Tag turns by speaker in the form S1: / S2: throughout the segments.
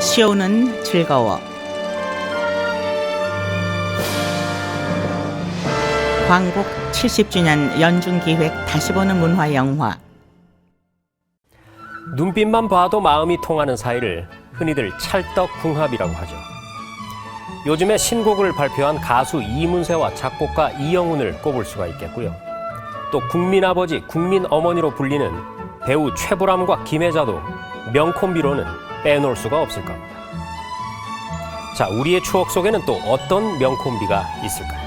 S1: 쇼는 즐거워. 광복 70주년 연중 기획 다시 보는 문화 영화.
S2: 눈빛만 봐도 마음이 통하는 사이를 흔히들 찰떡궁합이라고 하죠. 요즘에 신곡을 발표한 가수 이문세와 작곡가 이영훈을 꼽을 수가 있겠고요. 또 국민아버지, 국민어머니로 불리는 배우 최불암과 김혜자도 명콤비로는 빼놓을 수가 없을 겁니다. 자, 우리의 추억 속에는 또 어떤 명콤비가 있을까요?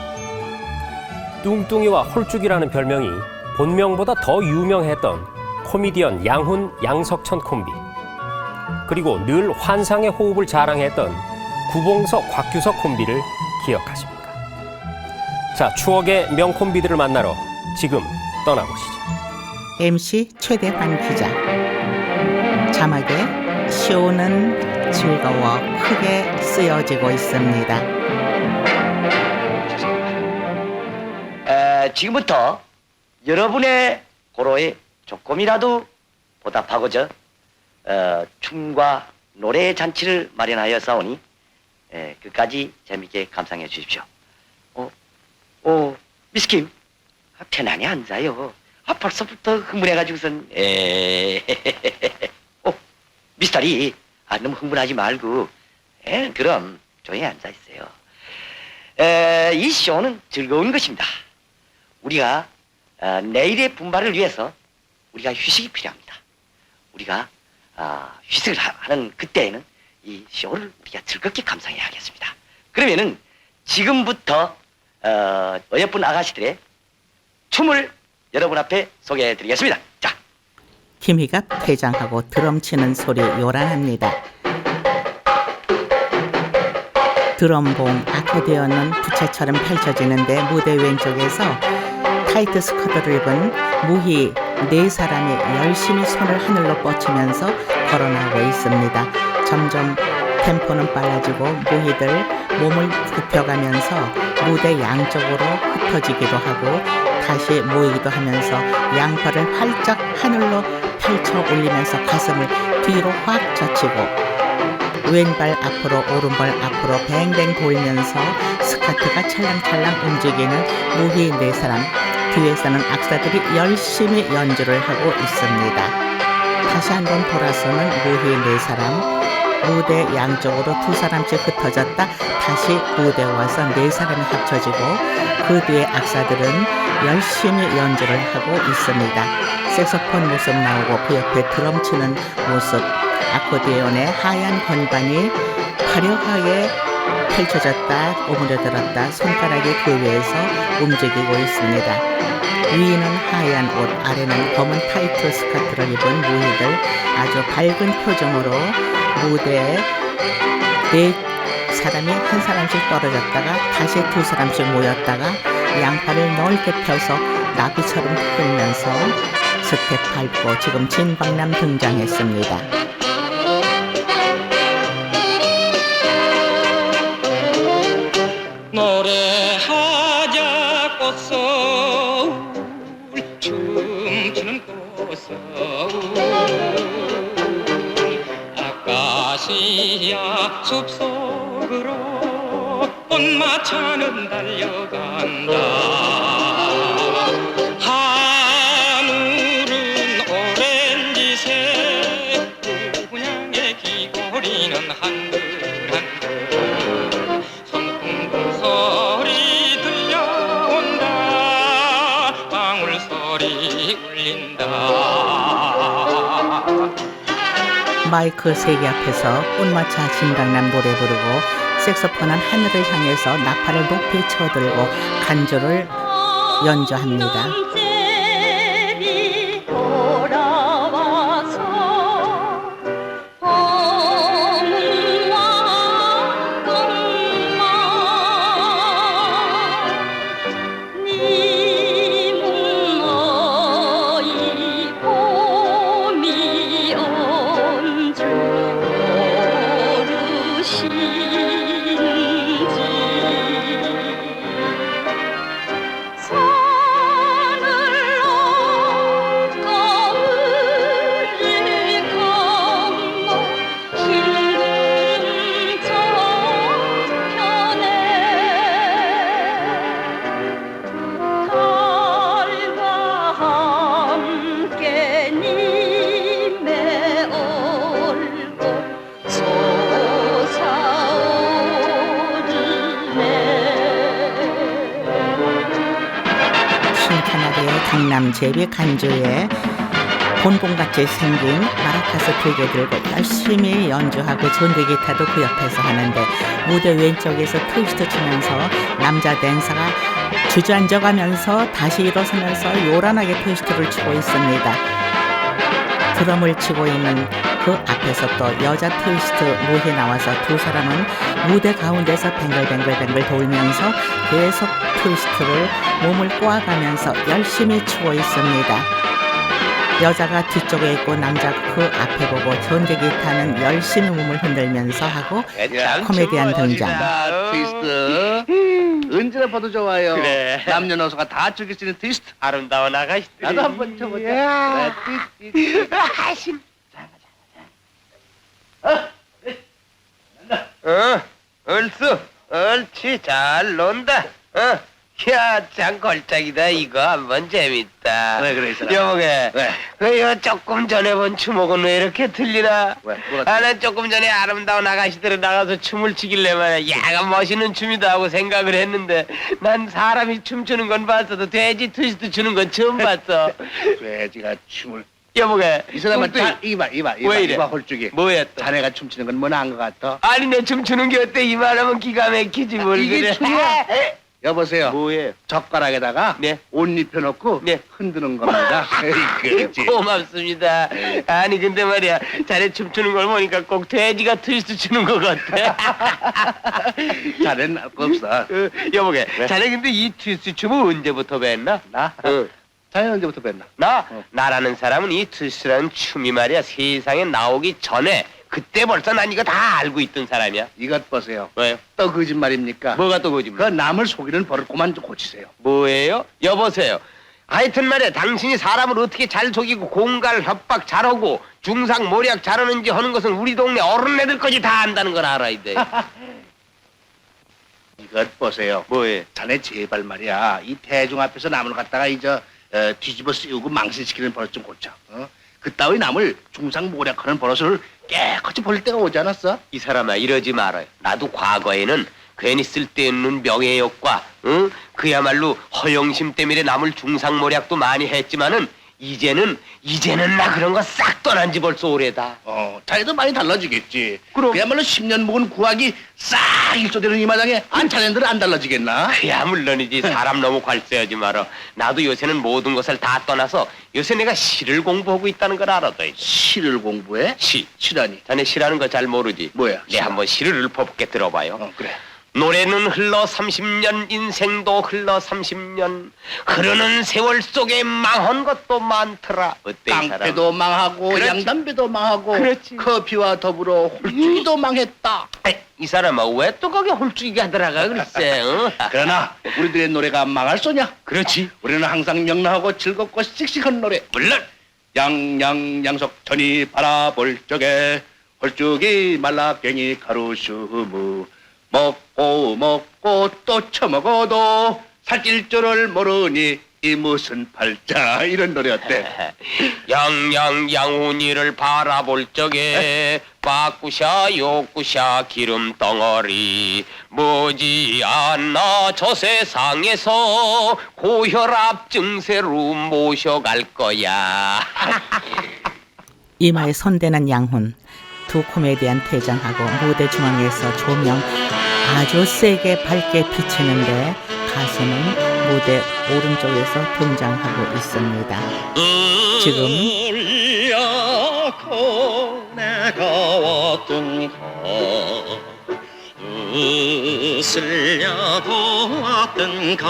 S2: 뚱뚱이와 홀쭉이라는 별명이 본명보다 더 유명했던 코미디언 양훈, 양석천 콤비. 그리고 늘 환상의 호흡을 자랑했던 구봉석, 곽규석 콤비를 기억하십니까? 자, 추억의 명콤비들을 만나러 지금 떠나보시죠.
S1: MC 최대환 기자. 자막에 쇼는 즐거워 크게 쓰여지고 있습니다.
S3: 에, 지금부터 여러분의 고로에 조금이라도 보답하고자 어, 춤과 노래 잔치를 마련하여 싸우니 에, 끝까지 재밌게 감상해 주십시오. 어, 어, 미스킴, 아, 편안히 앉아요. 아, 벌써부터 흥분해가지고선 에, 어, 미스터리, 아, 너무 흥분하지 말고, 에, 그럼 조용히 앉아 있어요. 에, 이 쇼는 즐거운 것입니다. 우리가 어, 내일의 분발을 위해서 우리가 휴식이 필요합니다. 우리가 아, 휴식을 하- 하는 그때에는 이 쇼를 우리가 즐겁게 감상해야 하겠습니다. 그러면은 지금부터 어, 어여쁜 아가씨들의 춤을 여러분 앞에 소개해 드리겠습니다. 자,
S1: 김희가 퇴장하고 드럼 치는 소리 요란합니다. 드럼봉 아코디언은 부채처럼 펼쳐지는데 무대 왼쪽에서 타이트 스커트를 입은 무희 네 사람이 열심히 손을 하늘로 뻗치면서 걸어나오고 있습니다. 점점 템포는 빨라지고 무희들 몸을 굽혀가면서 무대 양쪽으로 흩어지기도 하고 다시 모이기도 하면서 양팔을 활짝 하늘로 펼쳐 올리면서 가슴을 뒤로 확 젖히고 왼발 앞으로 오른발 앞으로 뱅뱅 돌면서 스카트가 찰랑찰랑 움직이는 무희 네 사람. 뒤에서는 악사들이 열심히 연주를 하고 있습니다. 다시 한번 돌아서는 무희 네 사람. 무대 양쪽으로 두 사람씩 흩어졌다 다시 무대 와서 네 사람이 합쳐지고 그 뒤에 악사들은 열심히 연주를 하고 있습니다. 색소폰 모습 나오고 그 옆에 드럼 치는 모습 아코디언의 하얀 건반이 화려하게 펼쳐졌다 오므려들었다 손가락이 그 위에서 움직이고 있습니다. 위는 하얀 옷, 아래는 검은 타이트 스커트를 입은 무희들 아주 밝은 표정으로 무대에 네 사람이 한 사람씩 떨어졌다가 다시 두 사람씩 모였다가 양팔을 넓게 펴서 나비처럼 흔들면서 스텝 밟고 지금 진박남 등장했습니다.
S4: 노래하자 꽃서울 춤추는 꽃서울 아까시야 꽃마 차는 달려간다. 하늘은 오렌지색 분양의 귀걸이는 한들한들 손풍구 소리 들려온다. 방울 소리 울린다.
S1: 마이크 세 개 앞에서 꽃마차 진강남 노래 부르고 색소폰은 하늘을 향해서 나팔을 높이 쳐들고 간주를 연주합니다. 제비 간주에 본봉같이 생긴 마라카스 두개 들고 열심히 연주하고 전기 기타도 그 옆에서 하는데 무대 왼쪽에서 트위스트 치면서 남자 댄서가 주저앉아가면서 다시 일어서면서 요란하게 트위스트를 치고 있습니다. 드럼을 치고 있는 그 앞에서 또 여자 트위스트 무에 나와서 두 사람은 무대 가운데서 뱅글뱅글뱅글 돌면서 계속 트위스트를 몸을 꼬아가면서 열심히 추고 있습니다. 여자가 뒤쪽에 있고 남자 그 앞에 보고 전기 기타는 열심히 몸을 흔들면서 하고 코미디언 등장.
S5: 아, 트위스트. 언제나 봐도 좋아요.
S6: 그래.
S5: 남녀노소가 다 즐길 수 있는 트위스트.
S6: 아름다운 아가씨들.
S5: 나도 한번 쳐보자. 그래, 띠띠.
S6: 어, 얼쑤, 옳지, 잘 논다. 어, 야, 참 걸작이다, 이거. 한번 재밌다.
S5: 왜 그래, 이 사람?
S6: 여보게.
S5: 왜?
S6: 그, 이거 조금 전에 본 추목은 왜 이렇게 틀리나?
S5: 왜? 뭐가
S6: 아, 난 조금 전에 아름다운 아가씨들이 나가서 춤을 추길래 말이야. 야가 멋있는 춤이다 하고 생각을 했는데, 난 사람이 춤추는 건 봤어도 돼지 트위스트 추는 건 처음 봤어.
S5: 돼지가 춤을.
S6: 여보게.
S5: 이 사람은
S6: 뚱뚱이.
S5: 자, 이봐, 이봐, 이봐,
S6: 왜 이래?
S5: 이봐, 홀쭉이.
S6: 뭐야 또?
S5: 자네가 춤추는 건 뭐 나은 것 같아?
S6: 아니 내 춤추는 게 어때 이 말하면 기가 막히지 뭘
S5: 이게
S6: 그래
S5: 춤이야? 여보세요.
S6: 뭐예요?
S5: 젓가락에다가
S6: 네.
S5: 옷 입혀놓고
S6: 네.
S5: 흔드는 겁니다. 에이, 그렇지.
S6: 고맙습니다 아니 근데 말이야 자네 춤추는 걸 보니까 꼭 돼지가 트위스트 추는 것 같아
S5: 자네는 알거 없어.
S6: 어, 여보게
S5: 왜?
S6: 자네 근데 이 트위스트 춤은 언제부터 뵀나?
S5: 나?
S6: 응.
S5: 자네 언제부터 뵀나?
S6: 나?
S5: 어.
S6: 나라는 사람은 이 트위스트라는 춤이 말이야 세상에 나오기 전에 그때 벌써 난 이거 다 알고 있던 사람이야
S5: 이것 보세요.
S6: 왜요?
S5: 또 거짓말입니까?
S6: 뭐가 또
S5: 그
S6: 거짓말
S5: 남을 속이는 버릇 그만 좀 고치세요.
S6: 뭐예요? 여보세요. 하여튼 말이야 당신이 사람을 어떻게 잘 속이고 공갈 협박 잘하고 중상 모략 잘하는지 하는 것은 우리 동네 어른애들까지 다 안다는 걸 알아야 돼.
S5: 이것 보세요.
S6: 뭐예?
S5: 자네 제발 말이야. 이 대중 앞에서 남을 갖다가 이제 어, 뒤집어 씌우고 망신시키는 버릇 좀 고쳐. 어? 그따위 남을 중상모략하는 버릇을 깨끗이 버릴 때가 오지 않았어?
S6: 이 사람아 이러지 말아요. 나도 과거에는 괜히 쓸데없는 명예욕과 응? 그야말로 허영심 때문에 남을 중상모략도 많이 했지만은 이제는 이제는 나 그런 거 싹 떠난 지 벌써 오래다.
S5: 어, 자네도 많이 달라지겠지.
S6: 그럼.
S5: 그야말로 10년 묵은 구하기 싹 일소되는 이 마당에 안 자네들은 안 달라지겠나?
S6: 그야 물론이지 사람 너무 괄세하지 마라. 나도 요새는 모든 것을 다 떠나서 요새 내가 시를 공부하고 있다는 걸 알아둬.
S5: 시를 공부해?
S6: 시.
S5: 시라니.
S6: 자네 시라는 거 잘 모르지?
S5: 뭐야,
S6: 네
S5: 시가?
S6: 한번 시를 읊어볼게 들어봐요.
S5: 어, 그래.
S6: 노래는 흘러 30년, 인생도 흘러 30년. 흐르는 세월 속에 망한 것도 많더라. 어때 이 사람?
S5: 깡패도 망하고
S6: 그렇지.
S5: 양담배도 망하고
S6: 그렇지.
S5: 커피와 더불어 홀쭉이도 망했다.
S6: 이 사람아 왜 또 거기 홀쭉이가 들어가 글쎄. 어?
S5: 그러나 우리들의 노래가 망할 소냐?
S6: 그렇지.
S5: 우리는 항상 명랑하고 즐겁고 씩씩한 노래. 물론 양양 양석 천이 바라볼 적에 홀쭉이 말라깽이 가루슈무 먹고 먹고 또 처먹어도 살찔 줄을 모르니 이 무슨 팔자 이런 노래 어때?
S6: 양양양훈이를 바라볼 적에 빠꾸샤 요꾸샤 기름 덩어리 머지않아 저 세상에서 고혈압 증세로 모셔갈 거야
S1: 이마에 손대는 양훈 두 코미디언 퇴장하고 무대 중앙에서 조명 아주 세게 밝게 비치는데 가수는 무대 오른쪽에서 등장하고 있습니다. 지금
S7: 웃으려고 왔던가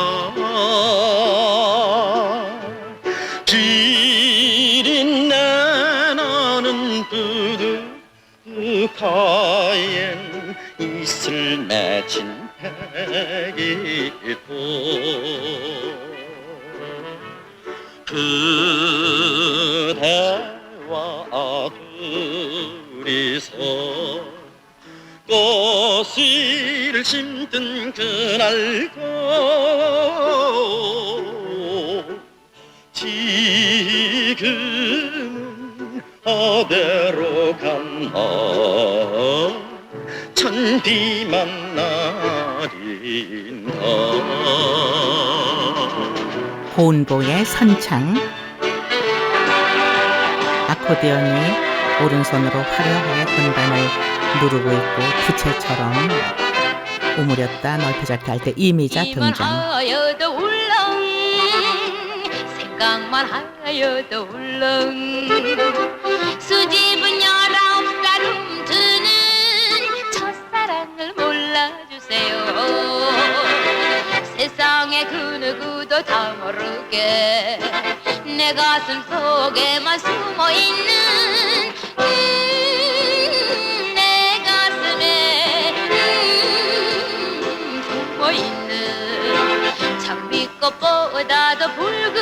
S7: 백이고 그대와 둘이서 꽃을 심든 그날
S1: 선창. 아코디언이 오른손으로 화려하게 건반을 누르고 있고 부채처럼 오므렸다 넓혀잡기 할때 이미자 등장.
S8: 하여도 울렁 생각만 하여도 울렁. 수집은 열아홉 살 훔드는 첫사랑을 몰라주세요 세상에 그 누구도 다 모르게 내 가슴 속에만 숨어 있는 음, 내 가슴에 음, 숨어 있는 장미꽃보다도 붉은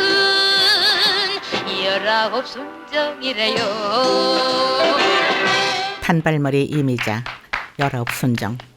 S8: 열아홉 순정이래요.
S1: 단발머리 이미자 열아홉 순정.
S9: 요,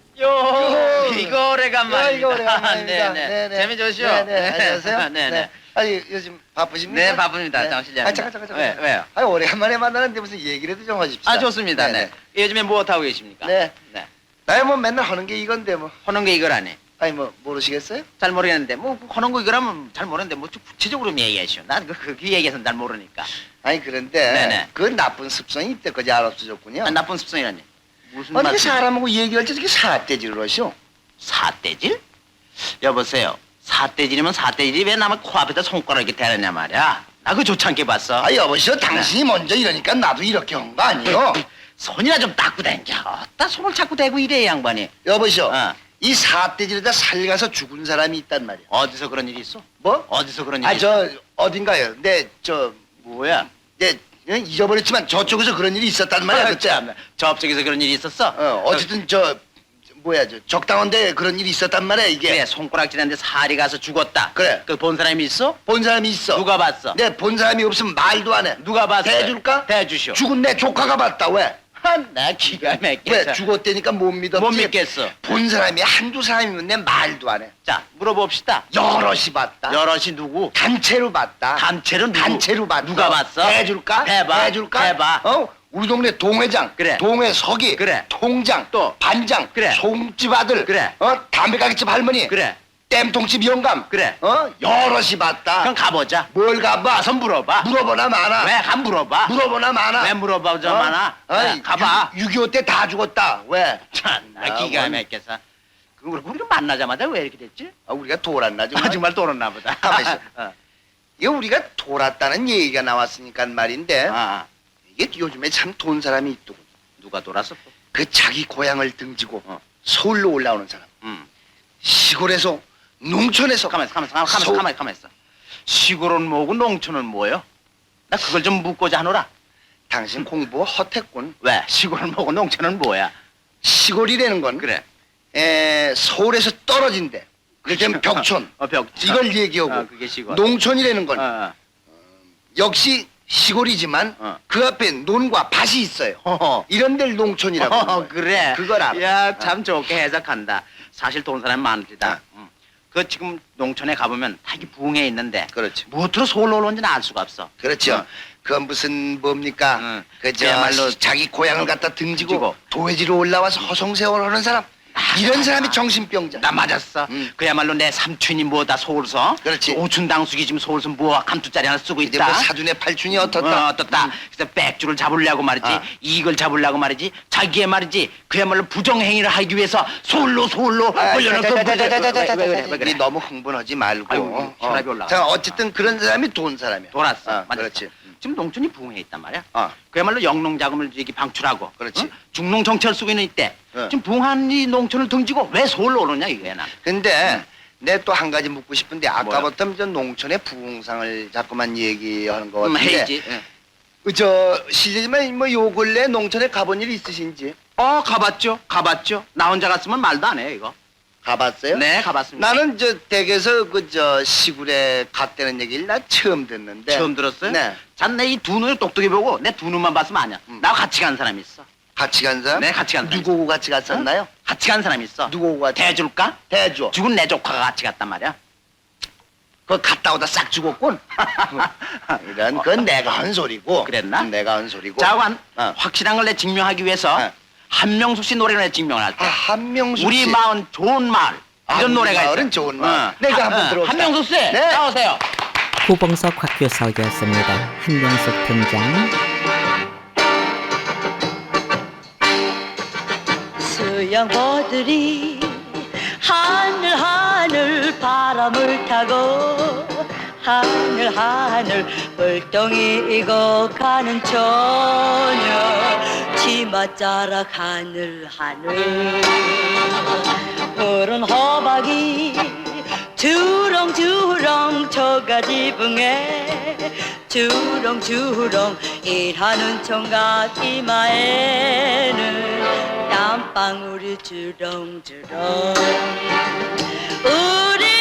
S9: 이거 오래간만입니다.
S10: 이거 오래간만입니다.
S9: 네, 네. 재미 좋으시오?
S10: 네 네. 안녕하세요.
S9: 네, 네.
S10: 아니 요즘 바쁘십니까?
S9: 네, 바쁩니다. 장 실장님.
S10: 아 잠깐 잠깐 잠깐.
S9: 왜, 왜요?
S10: 아니 오래간만에 만나는데 무슨 얘기라도 좀 하십시오.
S9: 아, 좋습니다. 네. 요즘에 무엇 하고 계십니까?
S10: 네.
S9: 네.
S10: 나야 뭐 맨날 하는 게 이건데 뭐.
S9: 하는 게 이거라니.
S10: 아니 뭐 모르시겠어요?
S9: 잘 모르겠는데, 뭐, 하는 거 이거라면 잘 모르는데, 뭐, 좀 구체적으로 좀 얘기하시오. 난 그, 얘기에서는 잘 모르니까.
S10: 아니 그런데
S9: 네네.
S10: 그 나쁜 습성이 이때까지 안 없어졌군요.
S9: 아, 나쁜 습성이라니. 무슨
S10: 어떻게
S9: 말씀?
S10: 사람하고 얘기할 때 저렇게 사대질을 하시오?
S9: 사대질? 여보세요. 사대질이면 사대질이 왜 남의 코앞에다 손가락 이렇게 대느냐 말이야. 나 그거 좋지 않게 봤어.
S10: 아 여보시오 당신이 먼저 이러니까 나도 이렇게 한 거 아니요?
S9: 손이나 좀 닦고 다니자. 어따 손을 자꾸 대고 이래, 이 양반이.
S10: 여보시오
S9: 어.
S10: 이 사대질에다 살가서 죽은 사람이 있단 말이야.
S9: 어디서 그런 일이 있어?
S10: 뭐?
S9: 어디서 그런 일이
S10: 아
S9: 있어?
S10: 저 어딘가요? 근데 저
S9: 뭐야?
S10: 네, 잊어버렸지만 저쪽에서 그런 일이 있었단 말이야.
S9: 아,
S10: 그때.
S9: 참. 저쪽에서 그런 일이 있었어?
S10: 어, 어쨌든 저 뭐야 저 적당한데 그런 일이 있었단 말이야 이게.
S9: 그래, 손가락질한데 살이 가서 죽었다.
S10: 그래.
S9: 그 본 사람이 있어?
S10: 본 사람이 있어.
S9: 누가 봤어?
S10: 네, 본 사람이 없으면 말도 안 해.
S9: 누가 봤어?
S10: 대줄까?
S9: 대주시오.
S10: 죽은 내 조카가 봤다. 왜?
S9: 나 기가 막혀.
S10: 왜? 죽었다니까 못 믿었지.
S9: 못 믿겠어.
S10: 본 사람이 한두 사람이면 내 말도 안 해.
S9: 자, 물어봅시다.
S10: 여럿이 봤다.
S9: 여럿이 누구?
S10: 단체로 봤다.
S9: 단체로 누구?
S10: 단체로 봤다.
S9: 누가 봤어?
S10: 해줄까?
S9: 해봐.
S10: 해줄까?
S9: 해봐.
S10: 어? 우리 동네 동회장,
S9: 그래.
S10: 동회 서기,
S9: 그래.
S10: 통장,
S9: 또.
S10: 반장,
S9: 그래.
S10: 송집 아들,
S9: 그래.
S10: 어? 담배 가게집 할머니,
S9: 그래.
S10: 땜통집 영감,
S9: 그래.
S10: 어? 여럿이 봤다.
S9: 그럼 가보자.
S10: 뭘 가봐?
S9: 가서 물어봐.
S10: 물어보나 마나?
S9: 왜? 간 물어봐.
S10: 물어보나 마나?
S9: 왜 물어봐, 저 많아? 네, 가봐.
S10: 6.25 때 다 죽었다. 왜?
S9: 참, 나
S10: 아,
S9: 기가
S10: 뭔-
S9: 막혀서. 그리고 우리가 만나자마자 왜 이렇게 됐지?
S10: 아, 우리가 돌았나 좀.
S9: 아, 정말 떠났나 보다.
S10: 가만 있어.
S9: 어.
S10: 이게 우리가 돌았다는 얘기가 나왔으니까 말인데
S9: 아, 아.
S10: 이게 요즘에 참 돈 사람이 있더군.
S9: 누가 돌았어? 또?
S10: 그 자기 고향을 등지고
S9: 어.
S10: 서울로 올라오는 사람.
S9: 음.
S10: 시골에서 농촌에서
S9: 가만 있어, 가만 있어, 가만 있어,
S10: 서-
S9: 가만 있어, 가만 있어. 시골은 뭐고 농촌은 뭐요? 나 그걸 좀 묻고자 하노라.
S10: 당신 공부 헛했군.
S9: 왜? 시골은 뭐고 농촌은 뭐야?
S10: 시골이라는 건
S9: 그래.
S10: 에, 서울에서 떨어진대. 그렇게 벽촌.
S9: 어, 벽.
S10: 이걸 얘기하고
S9: 어, 그게 시골.
S10: 농촌이라는 건
S9: 어, 어.
S10: 역시 시골이지만
S9: 어.
S10: 그 앞에 논과 밭이 있어요.
S9: 허허.
S10: 이런 데를 농촌이라고 하는
S9: 어,
S10: 거예요.
S9: 그래.
S10: 그걸 알아.
S9: 야, 참 좋게 해석한다. 사실 돈 사람이 많으리다.
S10: 아.
S9: 응. 그 지금 농촌에 가보면 다 이게 부흥해 있는데
S10: 그렇지.
S9: 무엇으로 서울로 올라온지는 알 수가 없어.
S10: 그렇죠.
S9: 어.
S10: 그건 무슨 뭡니까?
S9: 응.
S10: 그저
S9: 그야말로
S10: 자기 고향을 갖다 등지고
S9: 등지고.
S10: 도회지로 올라와서 허송세월 하는 사람. 이런 사람이 정신병자.
S9: 나 맞았어.
S10: 음.
S9: 그야말로 내 삼촌이 뭐다 서울서.
S10: 그렇지.
S9: 오춘 당숙이 지금 서울서 뭐 감투짜리 하나 쓰고
S10: 이제
S9: 있다.
S10: 뭐 사돈의 팔촌이 어떻다?
S9: 어, 어떻다. 그래서 백주를 잡으려고 말이지.
S10: 아.
S9: 이익을 잡으려고 말이지. 자기의 말이지. 그야말로 부정행위를 하기 위해서 서울로 서울로
S10: 아,
S9: 끌려놓고
S10: 자, 자, 자, 자, 자, 자, 자, 자? 자, 너무 흥분하지 말고.
S9: 아이고, 혈압이 올라가.
S10: 자, 어쨌든 그런 사람이 돈 사람이야.
S9: 돌았어.
S10: 어,
S9: 맞았어.
S10: 그렇지.
S9: 지금 농촌이 부흥해 있단 말이야.
S10: 어.
S9: 그야말로 영농 자금을 이렇게 방출하고.
S10: 그렇지.
S9: 어? 중농 정책을 쓰고 있는 이때.
S10: 어.
S9: 지금 부흥한 이 농촌을 등지고 왜 서울로 오느냐 이거야 나.
S10: 근데 내 또 한 가지 묻고 싶은데? 아까부터 저 농촌의 부흥상을 자꾸만 얘기하는 것
S9: 음,
S10: 같은데
S9: 해야지. 예.
S10: 그저 실례지만 뭐 요 근래 농촌에 가본 일 있으신지
S9: 어 가봤죠. 가봤죠. 나 혼자 갔으면 말도 안 해요 이거.
S10: 가봤어요?
S9: 네 가봤습니다.
S10: 나는 저 댁에서 그 저 시골에 갔다는 얘기를 나 처음 듣는데
S9: 처음 들었어요?
S10: 네
S9: 잔내 이 두 눈을 똑똑히 보고 내 두 눈만 봤으면 아니야.
S10: 음.
S9: 나하고 같이 간 사람이 있어.
S10: 같이 간 사람?
S9: 네, 같이 간 사람.
S10: 누구하고 같이 갔었나요?
S9: 같이 간 사람이 있어.
S10: 누구하고 같이?
S9: 대줄까?
S10: 대줘
S9: 죽은 내 조카가 같이 갔단 말이야.
S10: 그거 갔다 오다 싹 죽었군 이런 그건 내가 한 소리고
S9: 그랬나?
S10: 내가 한 소리고
S9: 자관
S10: 어.
S9: 확실한 걸 내 증명하기 위해서
S10: 네.
S9: 한명숙 씨 노래를 내 증명을
S10: 아. 한명숙
S9: 우리
S10: 씨.
S9: 마을 좋은 마을
S10: 아,
S9: 이런
S10: 우리
S9: 노래가
S10: 마을은
S9: 있어.
S10: 좋은 마을. 내가
S9: 한-
S10: 한번
S9: 어,
S10: 들어볼까?
S9: 한명숙 씨
S10: 네.
S9: 나오세요.
S1: 고봉석 곽규석이었습니다. 한명숙 등장.
S8: 수양보들이 하늘 하늘 바람을 타고 하늘 하늘 벌덩이고 가는 처녀 치맛자락 하늘 하늘. 푸른 호박이 주렁주렁 저가 지붕에 주렁주렁 일하는 총각 이마에는 땀방울이 주렁주렁. 우리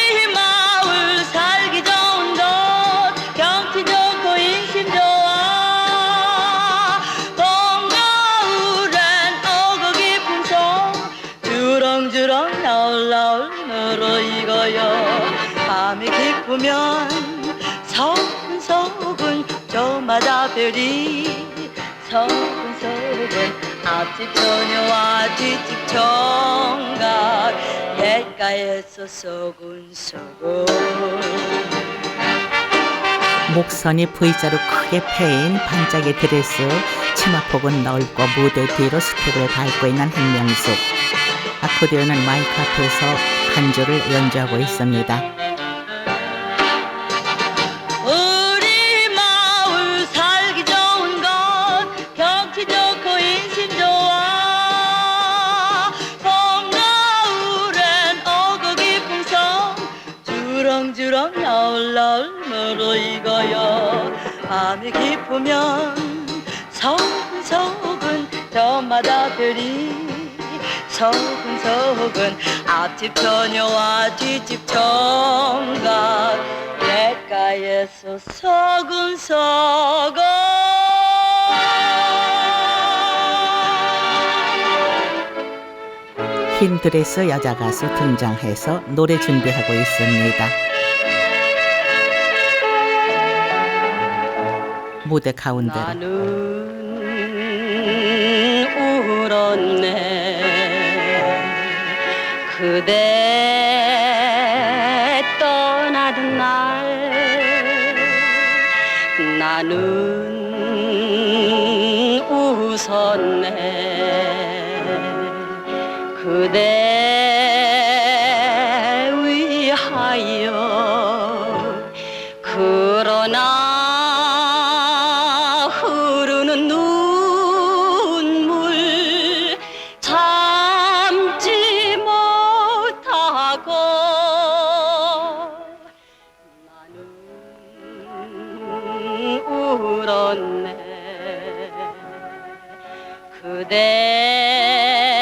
S8: 저마다 별이 서근서근 앞집 처녀와 뒷집 총각 냇가에서 소근소근
S1: 목선이 V자로 크게 패인 반짝이 드레스, 치마폭은 넓고 무대 뒤로 스텝을 밟고 있는 한명숙. 아코디언은 마이크 앞에서 간주를 연주하고 있습니다.
S8: 깊으면 서근서근 저마다 별이. 서근서근 앞집 처녀와 뒷집 총각. 냇가에서 서근서근
S1: 흰 드레스 여자 가수 등장해서 노래 준비하고 있습니다. 무대 가운데로.
S8: 나는 울었네. 그대 떠나던 날. 나는 웃었네 그대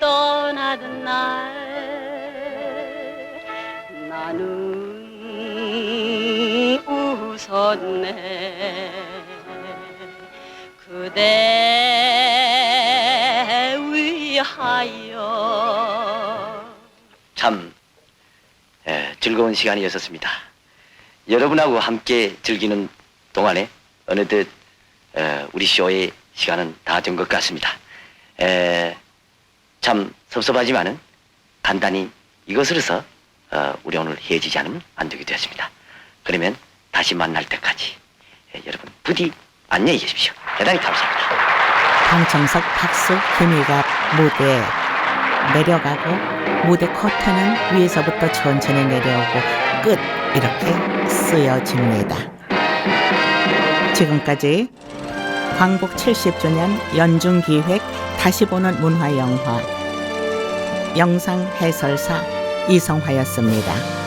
S8: 떠나던 날 나는 웃었네 그대 위하여
S6: 참 에, 즐거운 시간이었습니다. 여러분하고 함께 즐기는 동안에 어느덧 에, 우리 쇼의 시간은 다 된 것 같습니다. 에, 참 섭섭하지만은 간단히 이것으로서 어, 우리 오늘 헤어지지 않으면 안 되게 되었습니다. 그러면 다시 만날 때까지 에, 여러분 부디 안녕히 계십시오. 대단히 감사합니다.
S1: 방청석 박수 희미가 무대에 내려가고 무대 커튼은 위에서부터 천천히 내려오고 끝 이렇게 쓰여집니다. 지금까지 광복 70주년 연중 기획 다시 보는 문화 영화 영상 해설사 이성화였습니다.